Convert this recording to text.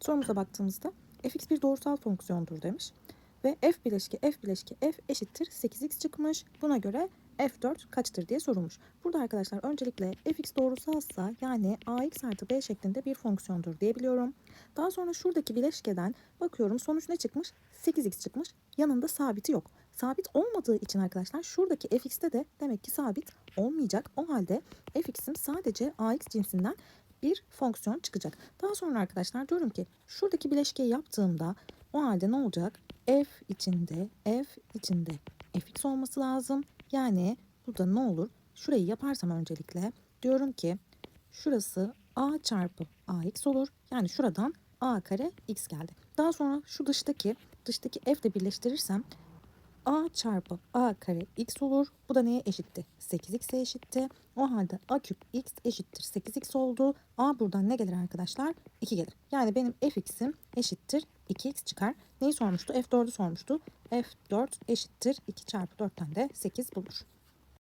Sorumuza baktığımızda fx bir doğrusal fonksiyondur demiş. Ve f bileşki f bileşki f eşittir 8x çıkmış. Buna göre f4 kaçtır diye sorulmuş. Burada arkadaşlar öncelikle fx doğrusalsa yani ax artı b şeklinde bir fonksiyondur diyebiliyorum. Daha sonra şuradaki bileşkeden bakıyorum sonuç ne çıkmış? 8x çıkmış. Yanında sabiti yok. Sabit olmadığı için arkadaşlar şuradaki fx'te de demek ki sabit olmayacak. O halde fx'im sadece ax cinsinden bir fonksiyon çıkacak. Daha sonra arkadaşlar diyorum ki şuradaki bileşkeyi yaptığımda o halde ne olacak? f içinde f içinde fx olması lazım. Yani burada ne olur? Şurayı yaparsam öncelikle diyorum ki şurası a çarpı ax olur. Yani şuradan a kare x geldi. Daha sonra şu dıştaki dıştaki f ile birleştirirsem a çarpı a kare x olur. Bu da neye eşitti? 8x'e eşitti. O halde a küp x eşittir 8x oldu. a buradan ne gelir arkadaşlar? 2 gelir. Yani benim fx'im eşittir 2x çıkar. Neyi sormuştu? f4'ü sormuştu. f4 eşittir 2 çarpı 4'ten de 8 bulur.